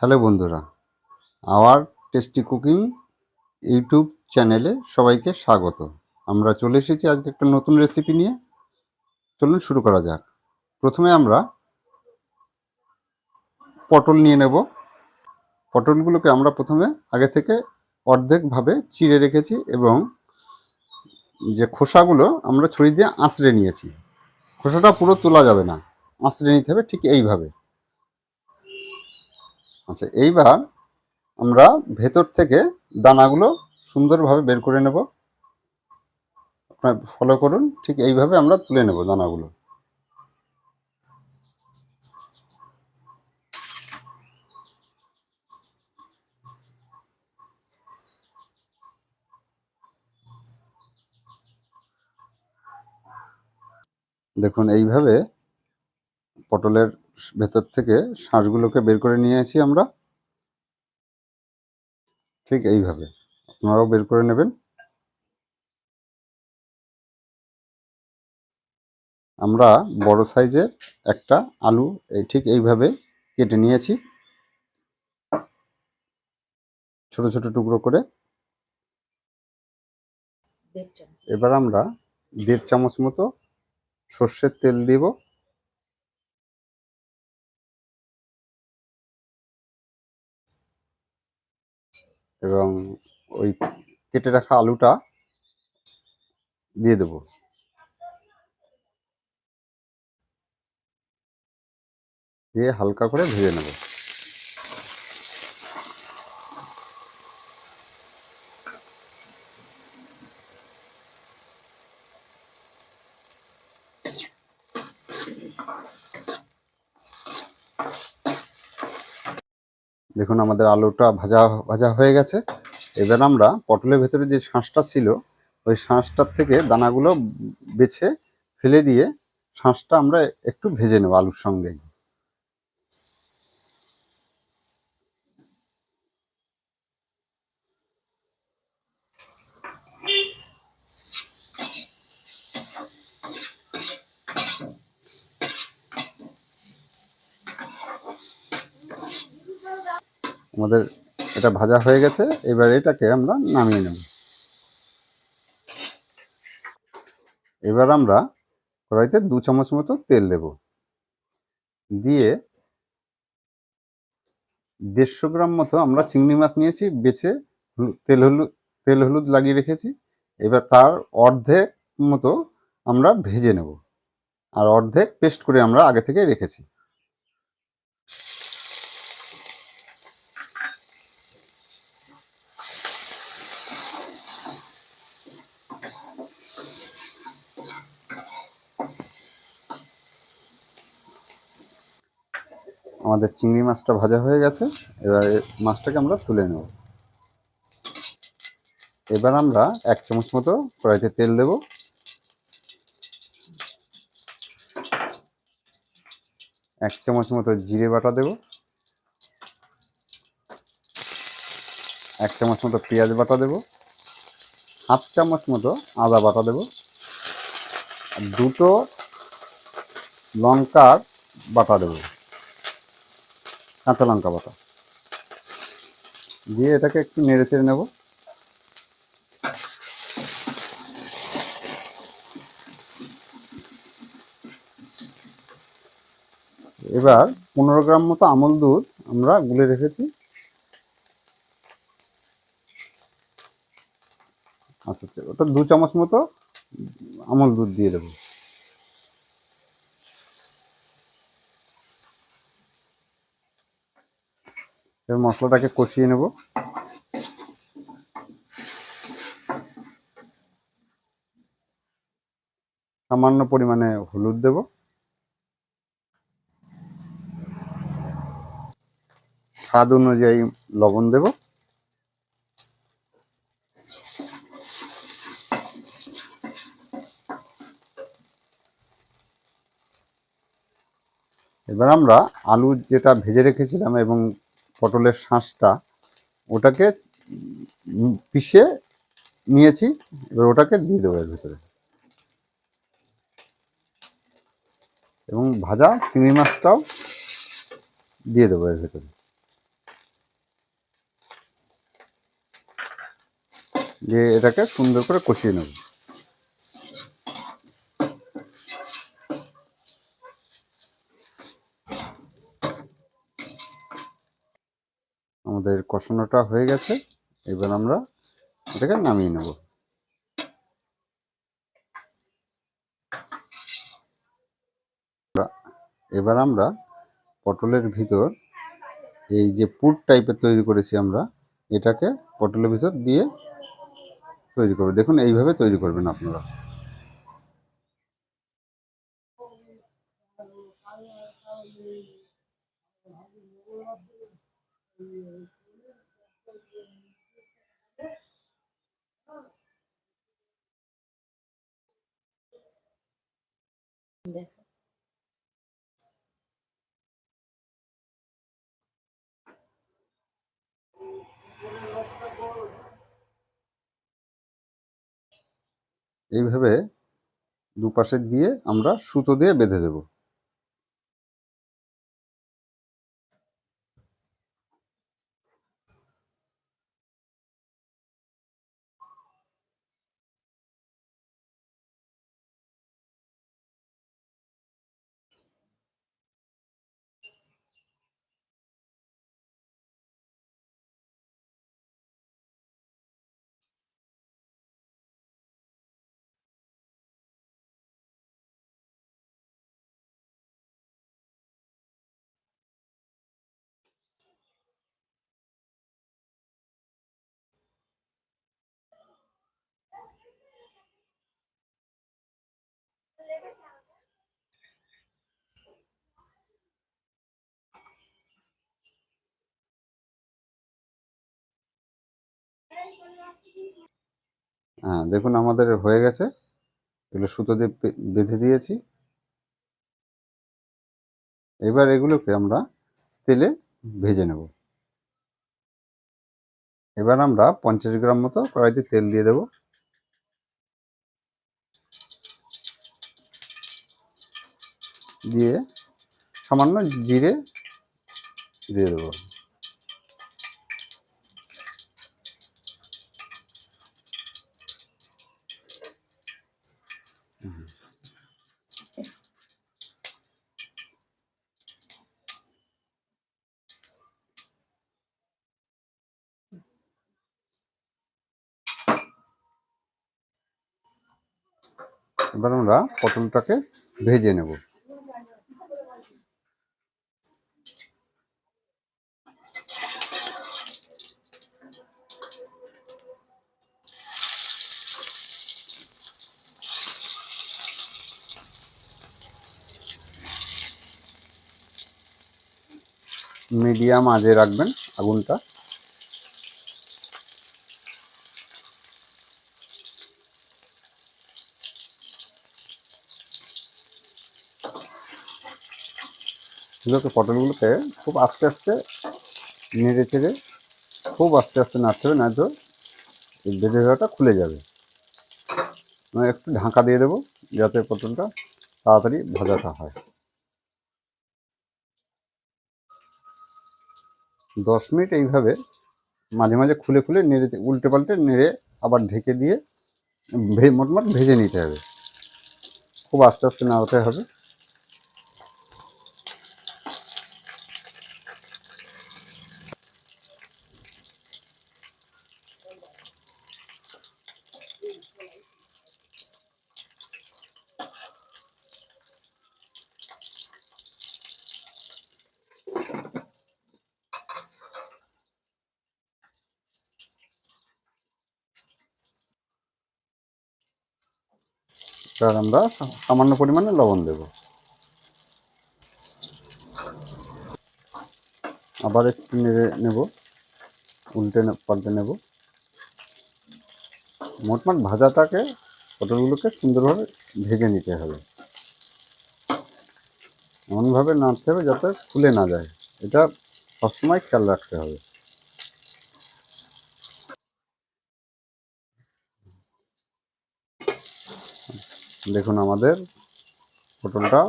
Hello বন্ধুরা, hour tasty cooking YouTube চ্যানেলে সবাইকে স্বাগত। আমরা চলে এসেছি আজকে একটা নতুন রেসিপি নিয়ে। চলুন শুরু করা যাক। প্রথমে আমরা পটল নিয়ে নেব। পটলগুলোকে আমরা প্রথমে আগে থেকে অর্ধেকভাবে চিড়ে রেখেছি এবং যে খোসাগুলো আমরা ছড়ি দিয়ে আঁচড়ে নিয়েছি। খোসাটা পুরো তোলা যাবে না। আঁচড়ে নিতে হবে ঠিক এইভাবে। আচ্ছা এইবার আমরা ভেতর থেকে দানাগুলো সুন্দরভাবে বের করে নেব। আপনার ফলো করুন, ঠিক এইভাবে আমরা তুলে নেব দানাগুলো। দেখুন, এইভাবে পটলের ভেতর থেকে শাঁসগুলোকে বের করে নিয়েছি আমরা। ঠিক এইভাবে। আপনারাও বের করে নেবেন। আমরা বড় সাইজের একটা আলু এই ঠিক এইভাবে কেটে নিয়েছি। ছোট ছোট টুকরো করে। এবার আমরা দেড় চামচ মতো সর্ষের তেল দিব। এবং ওই কেটে রাখা আলুটা দিয়ে দেব। দিয়ে হালকা করে ভেজে নেব। দেখুন আমাদের আলুটা ভাজা ভাজা হয়ে গেছে। এবার আমরা পটলের ভেতরে যে শাঁসটা ছিল, ওই শাঁসটার থেকে দানাগুলো বেছে ফেলে দিয়ে শাঁসটা আমরা একটু ভেজে নেব আলুর সঙ্গে। আমাদের এটা ভাজা হয়ে গেছে, এবার এটাকে আমরা নামিয়ে নেব। এবার আমরা কড়াইতে দু চামচ মতো তেল দেব। দিয়ে দেড়শো গ্রাম মতো আমরা চিংড়ি মাছ নিয়েছি, বেছে তেল হলুদ তেল হলুদ লাগিয়ে রেখেছি। এবার তার অর্ধেক মতো আমরা ভেজে নেব। আর অর্ধেক পেস্ট করে আমরা আগে থেকে রেখেছি। আমাদের চিংড়ি মাছটা ভাজা হয়ে গেছে, এবার মাছটাকে আমরা তুলে নেব। এবার আমরা এক চামচ মতো কড়াইতে তেল দেব। এক চামচ মতো জিরে বাটা দেব। এক চামচ মতো পেঁয়াজ বাটা দেব। হাফ চামচ মতো আদা বাটা দেব। দুটো লঙ্কার বাটা দেবো। কাঁচা লঙ্কা বাটা। দিয়ে এটাকে একটু নেড়ে চেড়ে নেব। এবার পনেরো গ্রাম মতো আমল দুধ আমরা গুলে রেখেছি। আচ্ছা আচ্ছা, ওটা দু চামচ মতো আমল দুধ দিয়ে দেবো। এবার মশলাটাকে কষিয়ে নেব। সামান্য পরিমাণে হলুদ দেব। স্বাদ অনুযায়ী লবণ দেব। এবার আমরা আলু যেটা ভেজে রেখেছিলাম এবং পটলের শাঁসটা ওটাকে পিষে নিয়েছি, এবার ওটাকে দিয়ে দেবো এর ভিতরে। এবং ভাজা চিংড়ি মাছটাও দিয়ে দেবো এর ভেতরে। দিয়ে এটাকে সুন্দর করে কষিয়ে নেব। আমাদের কষানোটা হয়ে গেছে। এবার আমরা এটাকে নামিয়ে নেব। এবার আমরা পটলের ভিতর এই যে পুর টাইপের তৈরি করেছি আমরা, এটাকে পটলের ভিতর দিয়ে তৈরি করবে। দেখুন, এইভাবে তৈরি করবেন আপনারা। এইভাবে দুপাশে দিয়ে আমরা সুতো দিয়ে বেঁধে দেব। হ্যাঁ দেখুন আমাদের হয়ে গেছে। এগুলো সুতো দিয়ে বেঁধে দিয়েছি। এবার এগুলোকে আমরা তেলে ভেজে নেব। এবার আমরা পঞ্চাশ গ্রাম মতো কড়াইতে তেল দিয়ে দেব। দিয়ে সামান্য জিরে দিয়ে দেবো এবার আমরা পটলটাকে ভেজে নেব। মিডিয়াম আজে রাখবেন আগুনটা। এগুলোকে পটলগুলোকে খুব আস্তে আস্তে নেড়ে চেড়ে খুব আস্তে আস্তে নাড়তে হবে, না তো এই বেঁধে দেওয়াটা খুলে যাবে। একটু ঢাকা দিয়ে দেবো যাতে পটলটা তাড়াতাড়ি ভাজাটা হয়। দশ মিনিট এইভাবে মাঝে মাঝে খুলে খুলে নেড়ে উল্টে পাল্টে নেড়ে আবার ঢেকে দিয়ে ভে মোটমাট ভেজে নিতে হবে। খুব আস্তে আস্তে নাড়াতে হবে। এবার আমরা সামান্য পরিমাণে লবণ দেব। আবার একটু নেড়ে নেব, উল্টে পাল্টে নেব। মোটমাট ভাজাটাকে পটলগুলোকে সুন্দরভাবে ভেজে নিতে হবে। এমনভাবে নাড়তে হবে যাতে ফুলে না যায়। এটা সবসময় খেয়াল রাখতে হবে। দেখুন আমাদের পটলটা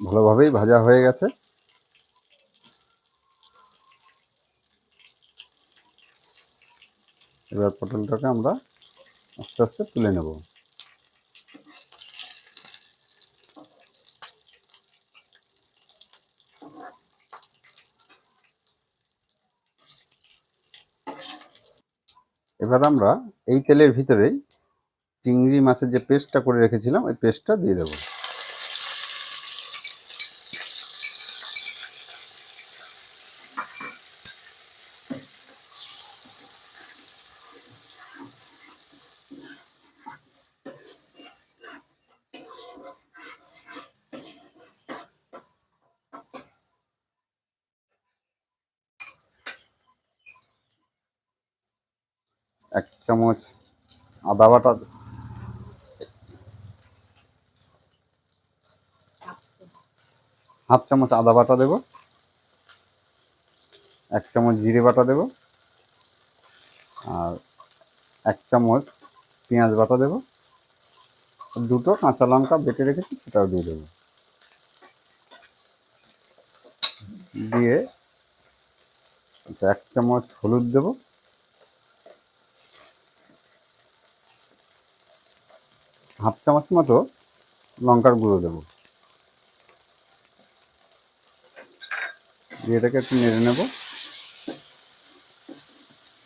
ভালোভাবেই ভাজা হয়ে গেছে। এবার পটলটাকে আমরা আস্তে আস্তে তুলে নেব। এবার আমরা এই তেলের ভিতরেই চিংড়ি মাছের যে পেস্টটা করে রেখেছিলাম ওই পেস্টটা দিয়ে দেবো। এক চামচ আদা বাটা হাফ চামচ আদা বাটা দেব। এক চামচ জিরে বাটা দেব। আর এক চামচ পেঁয়াজ বাটা দেব। দুটো কাঁচা লঙ্কা বেটে রেখেছি, সেটাও দিয়ে দেবো। দিয়ে এক চামচ হলুদ দেবো। হাফ চামচ মতো লঙ্কার গুঁড়ো দেবো। এটাকে একটু নেড়ে নেব।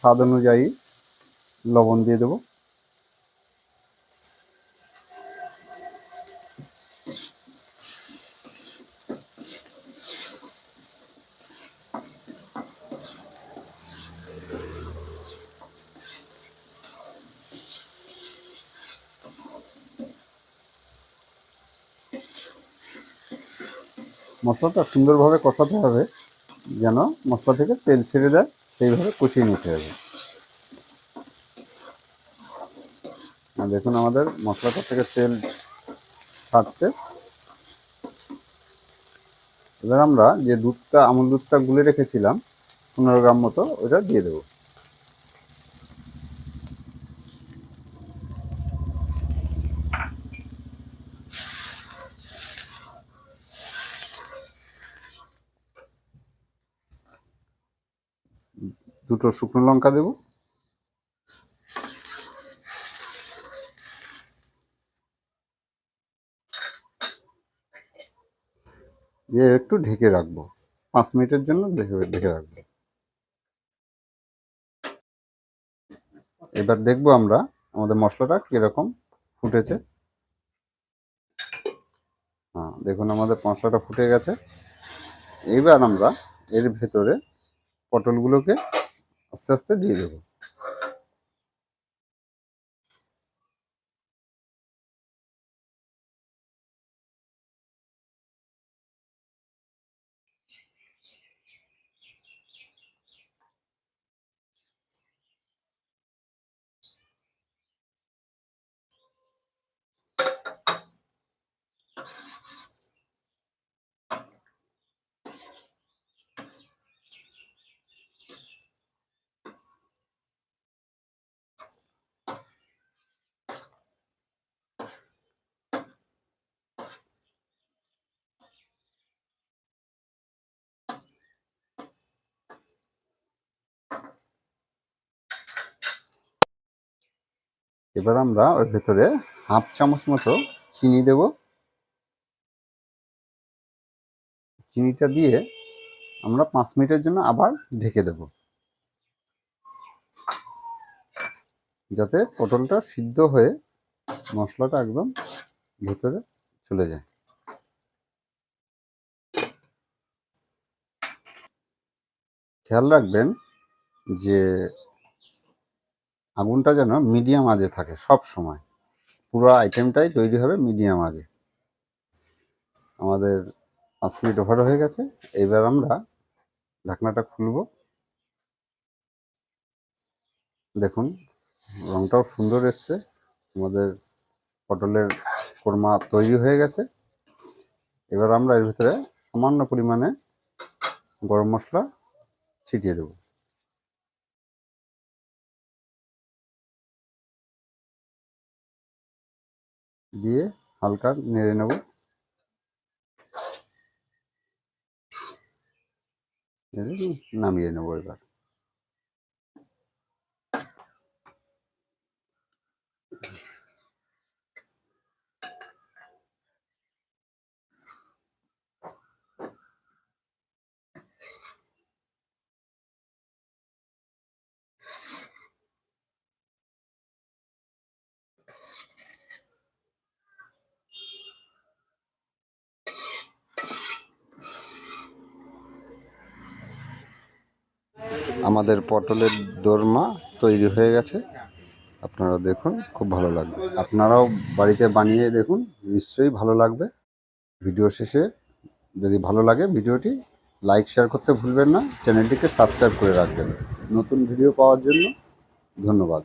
স্বাদ অনুযায়ী লবণ দিয়ে দেবো। মশলাটা সুন্দরভাবে কষাতে হবে। যেন মশলা থেকে তেল ছেড়ে দেয়, সেইভাবে কষিয়ে নিতে হবে। দেখুন আমাদের মশলাটা থেকে তেল ছাড়ছে। এবার আমরা যে দুধটা, আমুল দুধটা গুলে রেখেছিলাম, পনেরো গ্রাম মতো ওইটা দিয়ে দেবো। দুটো শুকনো লঙ্কা দেবো। দিয়ে একটু ঢেকে রাখব। পাঁচ মিনিটের জন্য ঢেকে রাখব। এবার দেখব আমরা আমাদের মশলাটা কীরকম ফুটেছে। হ্যাঁ দেখুন আমাদের মশলাটা ফুটে গেছে। এইবার আমরা এর ভেতরে পটলগুলোকে আস্তে দিয়ে দেবো। এবার আমরা ওর ভেতরে হাফ চামচ মতো চিনি দেব। চিনিটা দিয়ে আমরা পাঁচ মিনিটের জন্য আবার ঢেকে দেব। যাতে পটলটা সিদ্ধ হয়ে মশলাটা একদম ভেতরে চলে যায়। খেয়াল রাখবেন যে আগুনটা যেন মিডিয়াম আজে থাকে সব সময়। পুরো আইটেমটাই তৈরি হবে মিডিয়াম আজে আমাদের পাঁচ মিনিট ওভার হয়ে গেছে। এবার আমরা ঢাকনাটা খুলব। দেখুন, রংটাও সুন্দর এসছে। আমাদের পটলের কোরমা তৈরি হয়ে গেছে। এবার আমরা এর ভিতরে সামান্য পরিমাণে গরম মশলা ছিটিয়ে দেবো। দিয়ে হালকা নেড়ে নেব। নামিয়ে নেব এবার। আমাদের পটলের দোরমা তৈরি হয়ে গেছে। আপনারা দেখুন, খুব ভালো লাগবে। আপনারাও বাড়িতে বানিয়ে দেখুন, নিশ্চয়ই ভালো লাগবে। ভিডিও শেষে যদি ভালো লাগে ভিডিওটি, লাইক, শেয়ার করতে ভুলবেন না। চ্যানেলটিকে সাবস্ক্রাইব করে রাখবেন। নতুন ভিডিও পাওয়ার জন্য ধন্যবাদ।